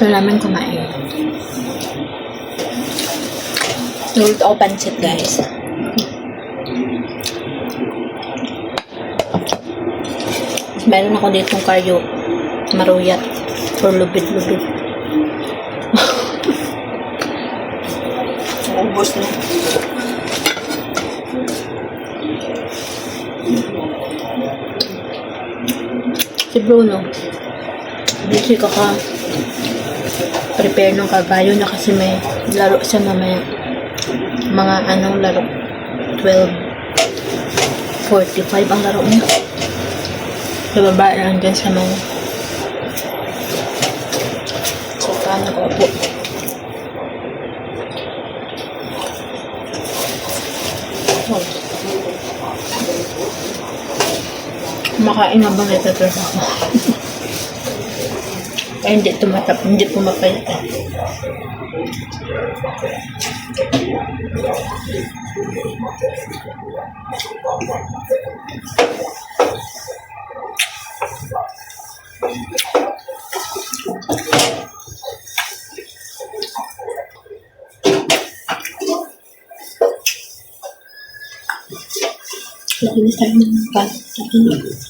Gusto namin kumain. Nuluto ako pancit, guys. Meron ako ditong cardio maruyat or lubid-lubid. Ubus na. Si Bruno, busy ka ka prepare ng kabayo na kasi may laro siya mamaya. Mga anong laro? 12.45 ang laro niya. Sa baba lang dyan sa mga sa paano ko po. Makain na ba nito ito ako? Ay, hindi tumatap, hindi pumapayat. eh. Nakinis tayo ng pan.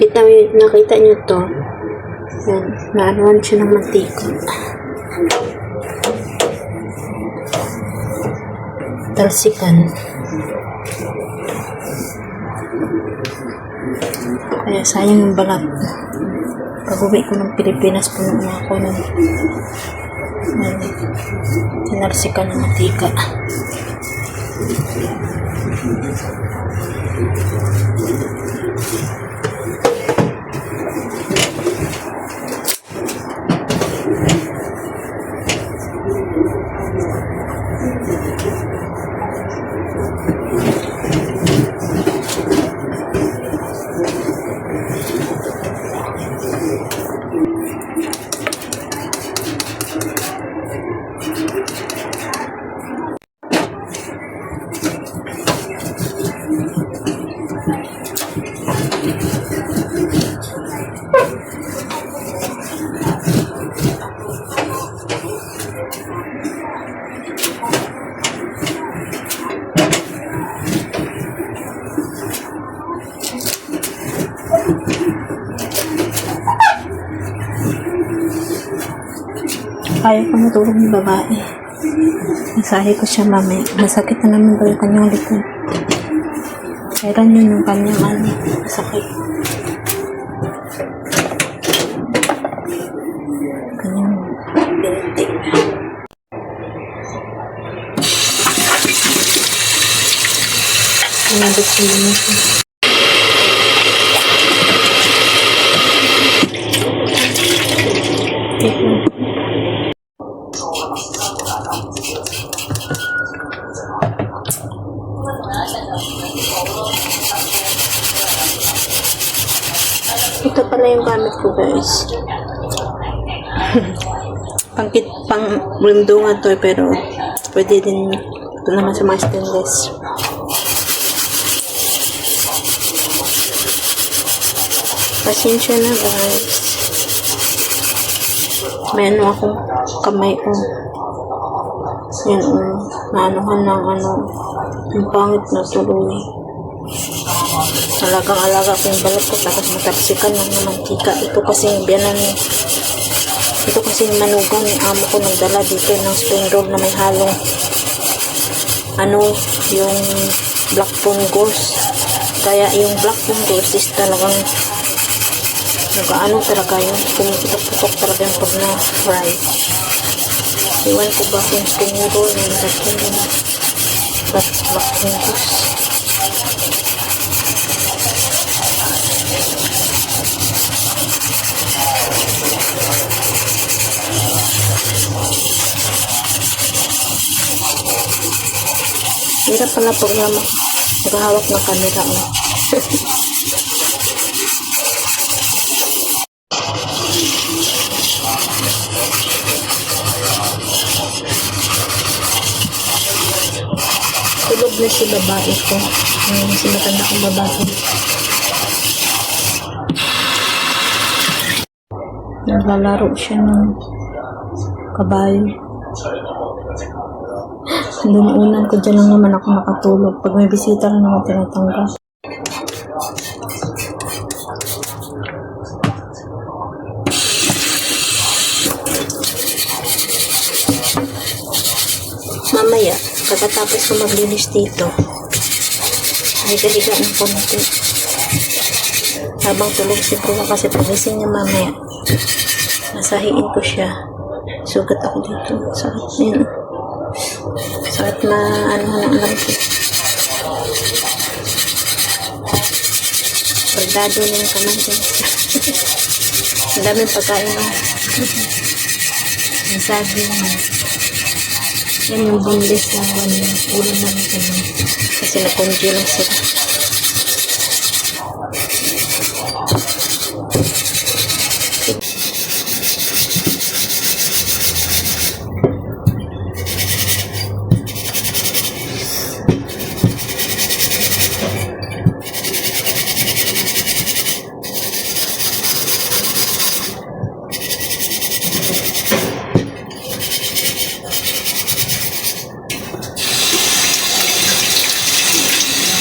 Kita, nakita niyo to. Yan, naanuan siya ng mantika. talsikan. Kaya sayang yung balat. Pag uwi ko ng Pilipinas, puno na ako ng tinalsikan ng matika. Thank you. Ayaw ko matulog ng babae. Nasahe ko siya mamaya. Masakit na naman daw yung kanyang likod. Kailan yun yung kanyang ano, masakit. Kanyang binti. Inabot ko naman Ito pala yung gamit ko guys. Pangkit, pang rundungan to eh, pero pwede din ito naman sa mga stainless. Pasensya na guys. May ano akong kamay ko. Yan o. Naanuhan ng ano. Yung pangit na tuloy. Alagang-alaga ko yung balat ko tapos matapsikan ng mantika. Ito kasi yung biyanan ito kasi yung manugang ni amo ko nagdala dito ng spring roll na may halong ano, yung black fungus. Kaya yung black fungus is talagang nag-ano talaga yun. Pumuputok-putok talaga yung pag na-fry. Iwan ko ba kung yung nagkakita yun black, black fungus. Hirap pala pag na naghahawak ng camera. Oh. Tulog na si babae ko. Ayun, si matanda kong babae. Naglalaro siya ng kabayo. Lumuunan ko dyan lang naman ako nakatulog. Pag may bisita lang naman tinatanggal. Mamaya, pagkatapos ko maglinis dito, ay galiga ng konti. Habang tulog si Bruno kasi pagising niya mamaya, nasahiin ko siya. Sugat ako dito. Sakit Sakit na ano na alam ko. Bardado na yung kamay dyan. Ang daming pagkain mo. Ang sabi mo. Yan yung boneless na ano, ulam namin. Kasi na-congeal lang sila.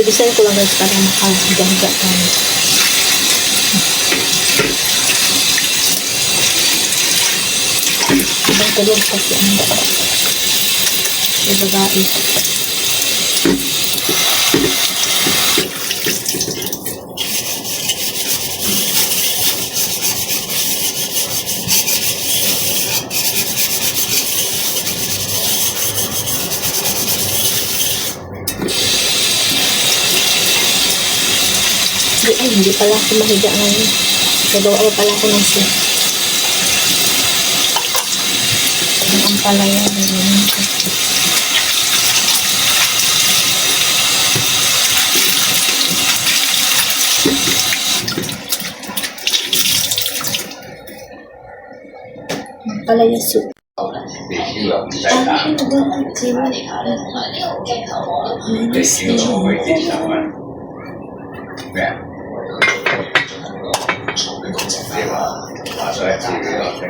Bilisan ko lang guys para makahiga-higa tayo. Ibang tulog kasi ang babae. Ay, ay, hindi pala ako mahiga ngayon. Nagawa pa pala ako ng soup. Ang ampalaya. ganyan. Ampalaya soup. 你去了，你再打，你听了我会自己想完。对。对吧？拿出嚟自己个声。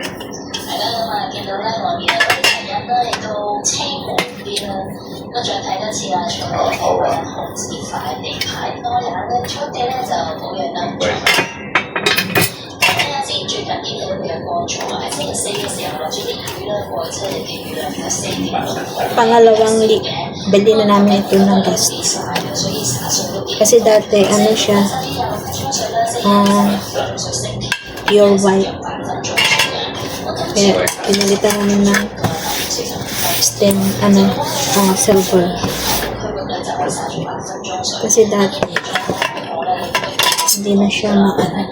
系啦，咁啊见到咧外面嘅嗰啲人咧亦都清红啲啦，咁再睇多次啦，除咗呢个红字块地牌多人咧，出嘅咧就冇人能做。睇下先，最近呢度都有过咗，喺星期四嘅时候落咗啲雨啦，过即系嘅雨量有四点六。 Pangalawang li bili na namin ito ng gas. Kasi dati, ano siya, ah, pure white. Kaya, pinalitan namin ng stem, ano, ah, silver. Kasi dati, hindi na siya maano.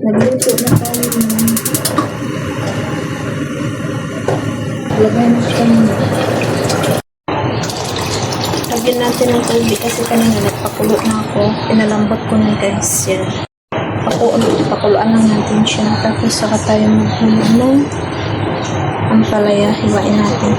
Nagluto na tayo ng lagay na ng Lagyan natin ng tubig kasi kanina nagpakulo na ako. Pinalambot ko na guys yan. Pakulo, pakuluan lang natin siya. Tapos saka tayo maghulo ng ang palaya. Hiwain natin.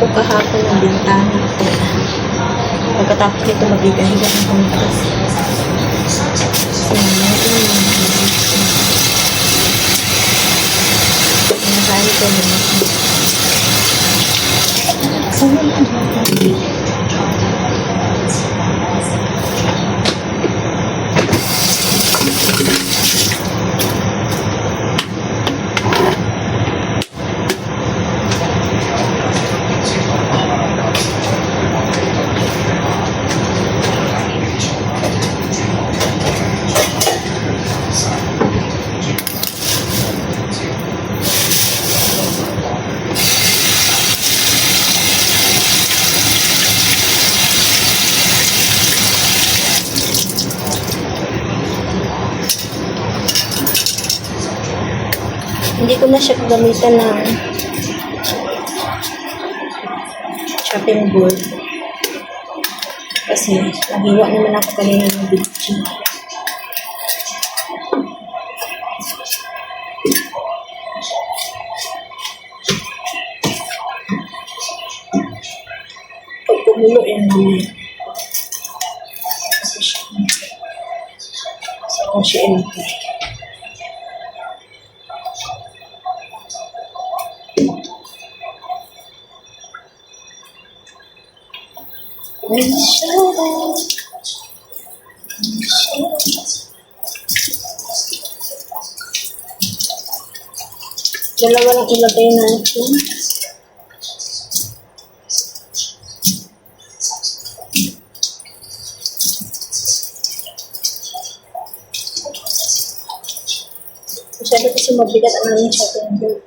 Ko kahapon ng bintana. Pagkatapos nito magigahiga ng pangkas. Nakain ko naman. Hindi ko na siya gamitan ng chopping board. Kasi nahiwa naman ako kanina ng bitchin. Pag kumulo yan naman. Kasi siya. Kung siya Dalawa lang ilagay natin. Masyado kasi mabigat ang aming shopping board.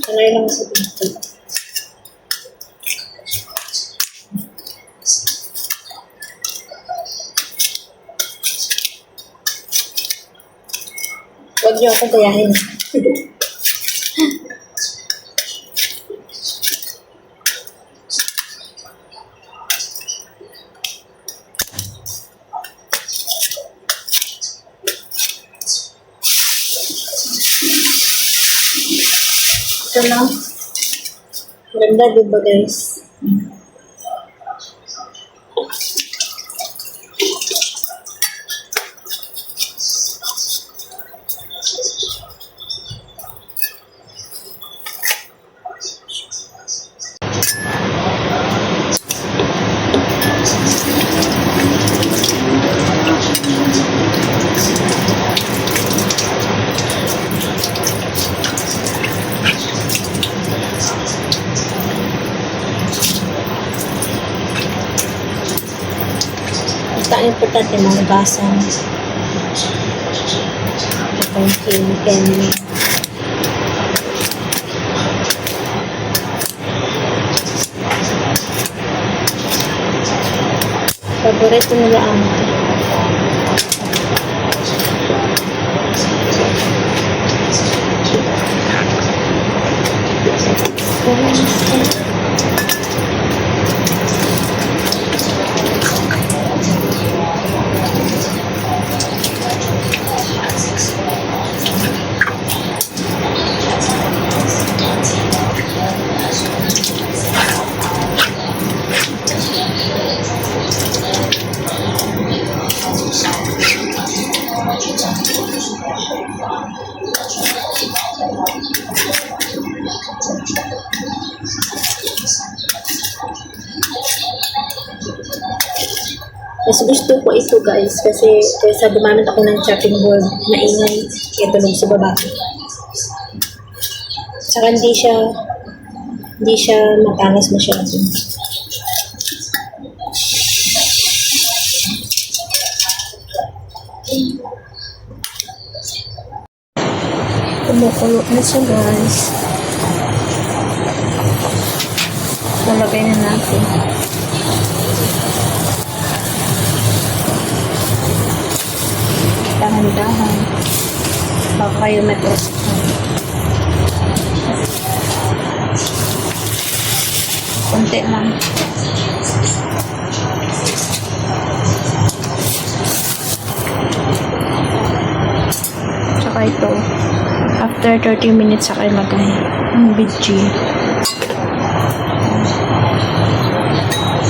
Sanay lang ako dito. Niyo akong tayahin. Ito lang. Ganda, di ba guys? Basta ang importante magasan. Itong chemical. Paborito nila ang ito guys kasi kaysa gumamit ako ng chopping board na ingay ito lang sa baba. Saka hindi siya hindi siya matalas masyado. Kumukulo na siya guys. Lalagay na natin. Dahan-dahan. Baka kayo matros. Kunti lang. Tsaka ito. After 30 minutes sa ilagay ang BG.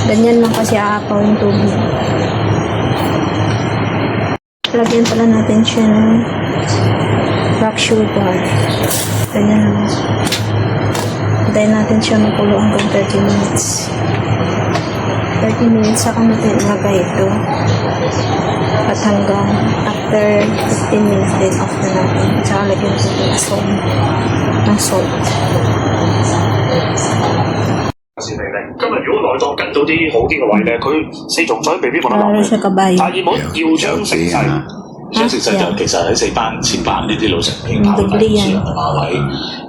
Ganyan lang kasi aapaw yung tubig. Lagyan pala natin siya ng rock sugar. Ganyan lang. Hintayin natin siya makulo hanggang 30 minutes. 30 minutes saka natin ilagay ito. At hanggang after 15 minutes din off na natin. Tsaka lagyan natin ng salt. Ng salt. 内脏跟到啲好啲嘅位咧，佢四重水未必揾得 Para 落 siya 去。 kabayo. 但系要冇要抢食势，想食势就其实喺四班前班呢啲老城片跑紧嗯自由马位，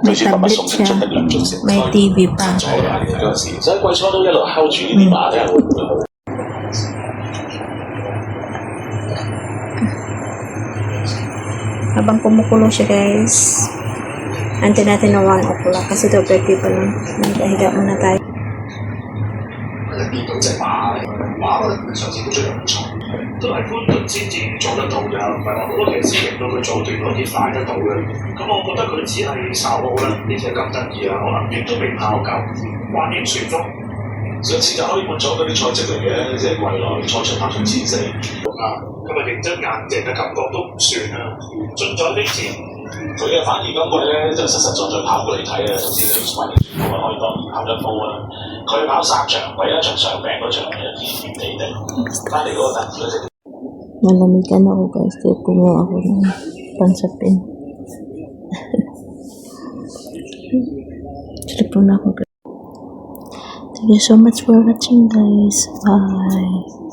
对住今日送出一两足成 May TV pa. 咗啦嗰阵时，所以季初都一路 hold 住呢啲马咧，会唔会好？ Habang kumukulo siya guys. Antay natin na 1 o'clock kasi 2.30 pa lang. Nagkahiga muna tayo. 先至做得到㗎，唔係話好多騎師令到佢做段可以快得到嘅。咁我覺得佢只係稍好啦，呢只咁得意啊，可能亦都未跑夠，還應旋風。上次就可以換咗嗰啲賽績嚟嘅，即係未來賽出跑出前四。啊，今日認真硬淨嘅感覺都唔算啦，進咗呢次。佢啊反而今季咧就實實在在跑過嚟睇啊，甚至佢反應全部可以當然跑得高啦。佢跑三場，唯一一場上病嗰場係甜甜地的，翻嚟嗰個突嗰隻。Nalamigan ako guys. Kaya kumuha ako ng pansapin. Telepon ako guys. Thank you so much for watching guys. Bye.